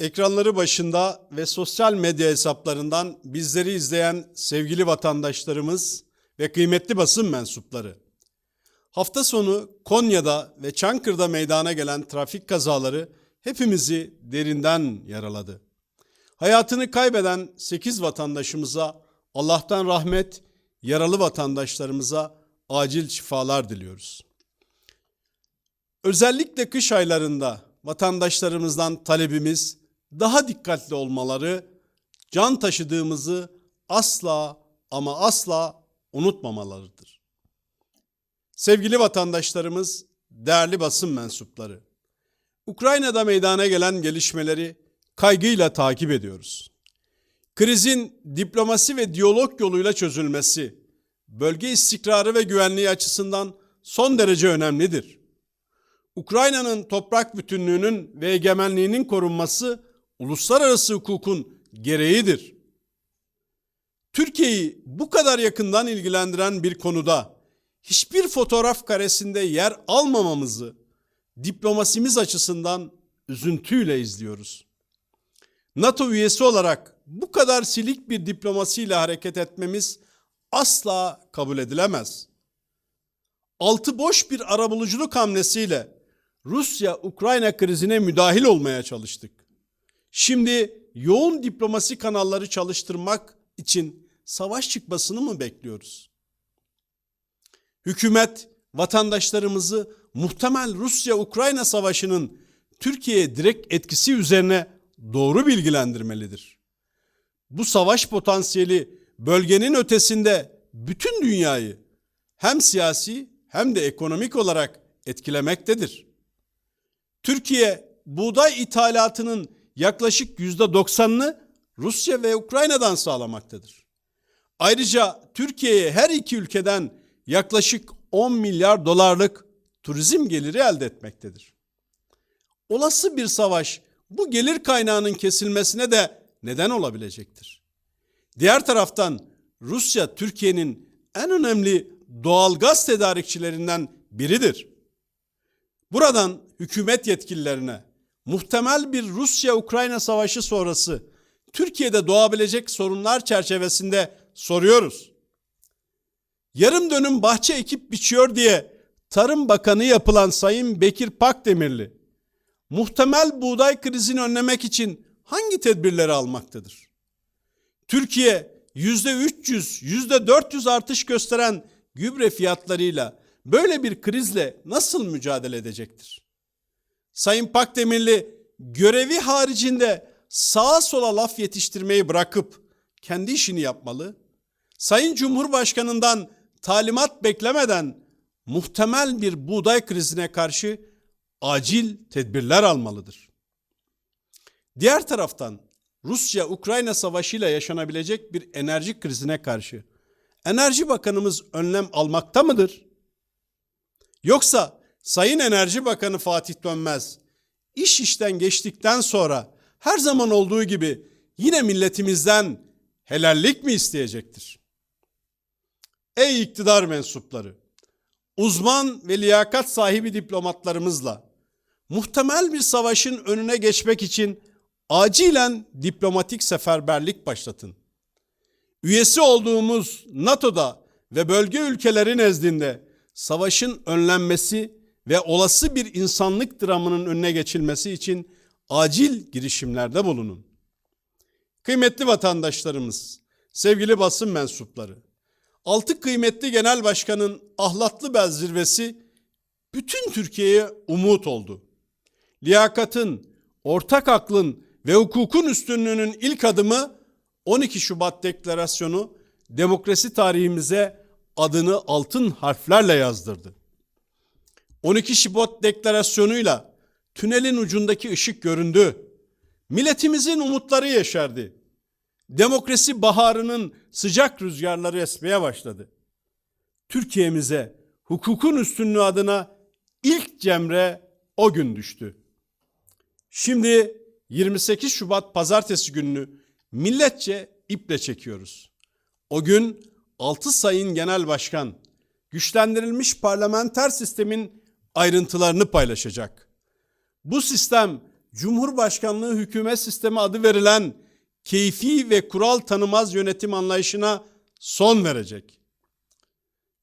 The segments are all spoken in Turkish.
Ekranları başında ve sosyal medya hesaplarından bizleri izleyen sevgili vatandaşlarımız ve kıymetli basın mensupları. Hafta sonu Konya'da ve Çankırı'da meydana gelen trafik kazaları hepimizi derinden yaraladı. Hayatını kaybeden 8 vatandaşımıza Allah'tan rahmet, yaralı vatandaşlarımıza acil şifalar diliyoruz. Özellikle kış aylarında vatandaşlarımızdan talebimiz daha dikkatli olmaları, can taşıdığımızı asla ama asla unutmamalarıdır. Sevgili vatandaşlarımız, değerli basın mensupları, Ukrayna'da meydana gelen gelişmeleri kaygıyla takip ediyoruz. Krizin diplomasi ve diyalog yoluyla çözülmesi, bölge istikrarı ve güvenliği açısından son derece önemlidir. Ukrayna'nın toprak bütünlüğünün ve egemenliğinin korunması uluslararası hukukun gereğidir. Türkiye'yi bu kadar yakından ilgilendiren bir konuda hiçbir fotoğraf karesinde yer almamamızı diplomasimiz açısından üzüntüyle izliyoruz. NATO üyesi olarak bu kadar silik bir diplomasiyle hareket etmemiz asla kabul edilemez. Altı boş bir arabuluculuk hamlesiyle Rusya-Ukrayna krizine müdahil olmaya çalıştık. Şimdi yoğun diplomasi kanalları çalıştırmak için savaş çıkmasını mı bekliyoruz? Hükümet vatandaşlarımızı muhtemel Rusya-Ukrayna savaşının Türkiye'ye direkt etkisi üzerine doğru bilgilendirmelidir. Bu savaş potansiyeli bölgenin ötesinde bütün dünyayı hem siyasi hem de ekonomik olarak etkilemektedir. Türkiye buğday ithalatının yaklaşık %90'ını Rusya ve Ukrayna'dan sağlamaktadır. Ayrıca Türkiye'ye her iki ülkeden yaklaşık 10 milyar dolarlık turizm geliri elde etmektedir. Olası bir savaş bu gelir kaynağının kesilmesine de neden olabilecektir. Diğer taraftan Rusya Türkiye'nin en önemli doğal gaz tedarikçilerinden biridir. Buradan hükümet yetkililerine muhtemel bir Rusya-Ukrayna savaşı sonrası Türkiye'de doğabilecek sorunlar çerçevesinde soruyoruz. Yarım dönüm bahçe ekip biçiyor diye Tarım Bakanı yapılan Sayın Bekir Pakdemirli muhtemel buğday krizini önlemek için hangi tedbirleri almaktadır? Türkiye %300, %400 artış gösteren gübre fiyatlarıyla böyle bir krizle nasıl mücadele edecektir? Sayın Pakdemirli görevi haricinde sağa sola laf yetiştirmeyi bırakıp kendi işini yapmalı. Sayın Cumhurbaşkanından talimat beklemeden muhtemel bir buğday krizine karşı acil tedbirler almalıdır. Diğer taraftan Rusya-Ukrayna savaşıyla yaşanabilecek bir enerji krizine karşı Enerji Bakanımız önlem almakta mıdır? Yoksa Sayın Enerji Bakanı Fatih Dönmez iş işten geçtikten sonra her zaman olduğu gibi yine milletimizden helallik mi isteyecektir? Ey iktidar mensupları! Uzman ve liyakat sahibi diplomatlarımızla muhtemel bir savaşın önüne geçmek için acilen diplomatik seferberlik başlatın. Üyesi olduğumuz NATO'da ve bölge ülkeleri nezdinde savaşın önlenmesi ve olası bir insanlık dramının önüne geçilmesi için acil girişimlerde bulunun. Kıymetli vatandaşlarımız, sevgili basın mensupları, altı kıymetli genel başkanın ahlatlı bel zirvesi bütün Türkiye'ye umut oldu. Liyakatın, ortak aklın ve hukukun üstünlüğünün ilk adımı 12 Şubat Deklarasyonu demokrasi tarihimize adını altın harflerle yazdırdı. 12 Şubat Deklarasyonu'yla tünelin ucundaki ışık göründü. Milletimizin umutları yeşerdi. Demokrasi baharının sıcak rüzgarları esmeye başladı. Türkiye'mize hukukun üstünlüğü adına ilk cemre o gün düştü. Şimdi 28 Şubat pazartesi gününü milletçe iple çekiyoruz. O gün 6 sayın genel başkan güçlendirilmiş parlamenter sistemin ayrıntılarını paylaşacak. Bu sistem Cumhurbaşkanlığı hükümet sistemi adı verilen keyfi ve kural tanımaz yönetim anlayışına son verecek.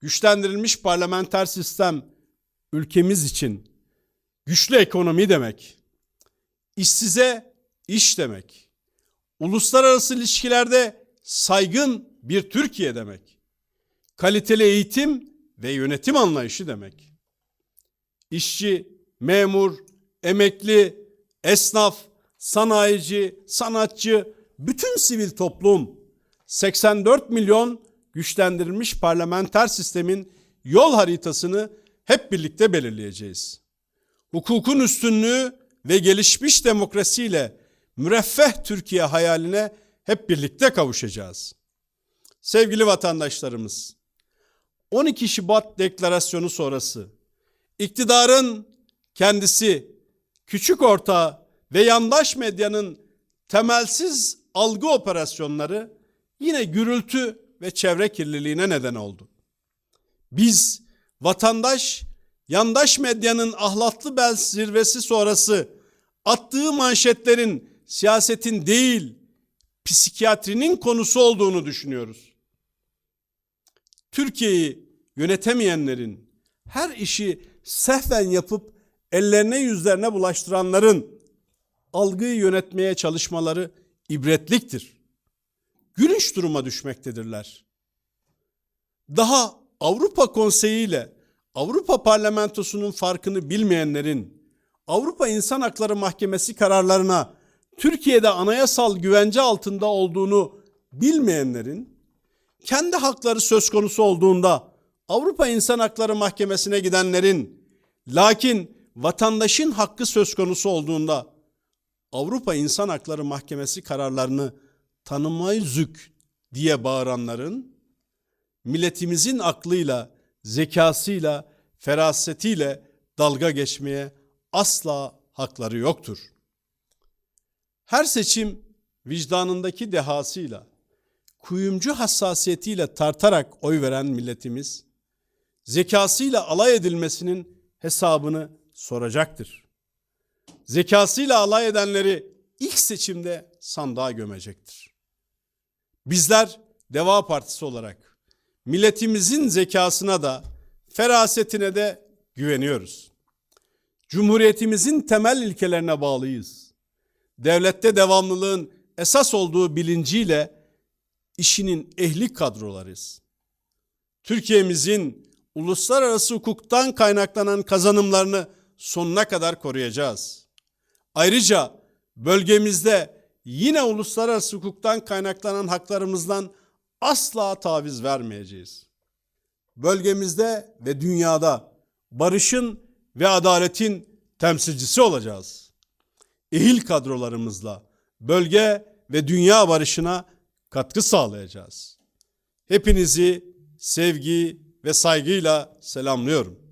Güçlendirilmiş parlamenter sistem ülkemiz için güçlü ekonomi demek. İşsize iş demek. Uluslararası ilişkilerde saygın bir Türkiye demek. Kaliteli eğitim ve yönetim anlayışı demek. İşçi, memur, emekli, esnaf, sanayici, sanatçı, bütün sivil toplum 84 milyon güçlendirilmiş parlamenter sistemin yol haritasını hep birlikte belirleyeceğiz. Hukukun üstünlüğü ve gelişmiş demokrasiyle müreffeh Türkiye hayaline hep birlikte kavuşacağız. Sevgili vatandaşlarımız, 12 Şubat deklarasyonu sonrası iktidarın kendisi, küçük ortağı ve yandaş medyanın temelsiz algı operasyonları yine gürültü ve çevre kirliliğine neden oldu. Biz vatandaş yandaş medyanın ahlatlı bel zirvesi sonrası attığı manşetlerin siyasetin değil psikiyatrinin konusu olduğunu düşünüyoruz. Türkiye'yi yönetemeyenlerin her işi sehven yapıp ellerine yüzlerine bulaştıranların algıyı yönetmeye çalışmaları ibretliktir. Gülünç duruma düşmektedirler. Daha Avrupa Konseyi ile Avrupa Parlamentosu'nun farkını bilmeyenlerin Avrupa İnsan Hakları Mahkemesi kararlarına Türkiye'de anayasal güvence altında olduğunu bilmeyenlerin kendi hakları söz konusu olduğunda Avrupa İnsan Hakları Mahkemesi'ne gidenlerin lakin vatandaşın hakkı söz konusu olduğunda Avrupa İnsan Hakları Mahkemesi kararlarını tanımayızük diye bağıranların milletimizin aklıyla, zekasıyla, ferasetiyle dalga geçmeye asla hakları yoktur. Her seçim vicdanındaki dehasıyla, kuyumcu hassasiyetiyle tartarak oy veren milletimiz, zekasıyla alay edilmesinin hesabını soracaktır. Zekasıyla alay edenleri ilk seçimde sandığa gömecektir. Bizler Deva Partisi olarak milletimizin zekasına da ferasetine de güveniyoruz. Cumhuriyetimizin temel ilkelerine bağlıyız. Devlette devamlılığın esas olduğu bilinciyle işinin ehli kadrolarız. Türkiye'mizin uluslararası hukuktan kaynaklanan kazanımlarını sonuna kadar koruyacağız. Ayrıca bölgemizde yine uluslararası hukuktan kaynaklanan haklarımızdan asla taviz vermeyeceğiz. Bölgemizde ve dünyada barışın ve adaletin temsilcisi olacağız. Ehil kadrolarımızla bölge ve dünya barışına katkı sağlayacağız. Hepinizi sevgi ve saygıyla selamlıyorum.